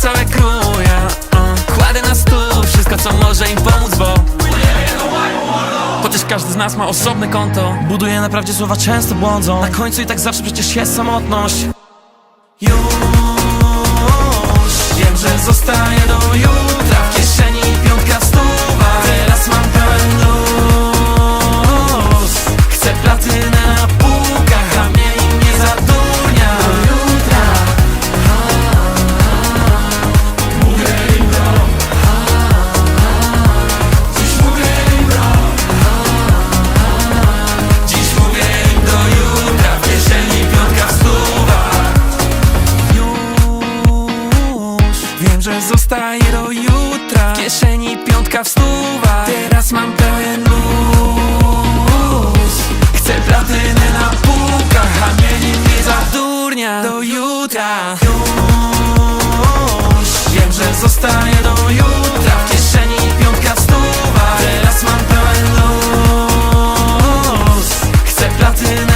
całe kruje uh. Kładę na stół wszystko co może im pomóc, bo Chociaż każdy z nas ma osobne konto. Buduje naprawdę słowa często błądzą. Na końcu i tak zawsze przecież jest samotność. Już Wiem, że zostaje do jutra. W kieszeni piątka wstuwa Teraz mam pełen luz. Chcę platynę na półkach A mieli mnie za durnia Do jutra. Już. Wiem, że zostaje do jutra. W kieszeni piątka wstuwa Teraz mam pełen luz. Chcę platynę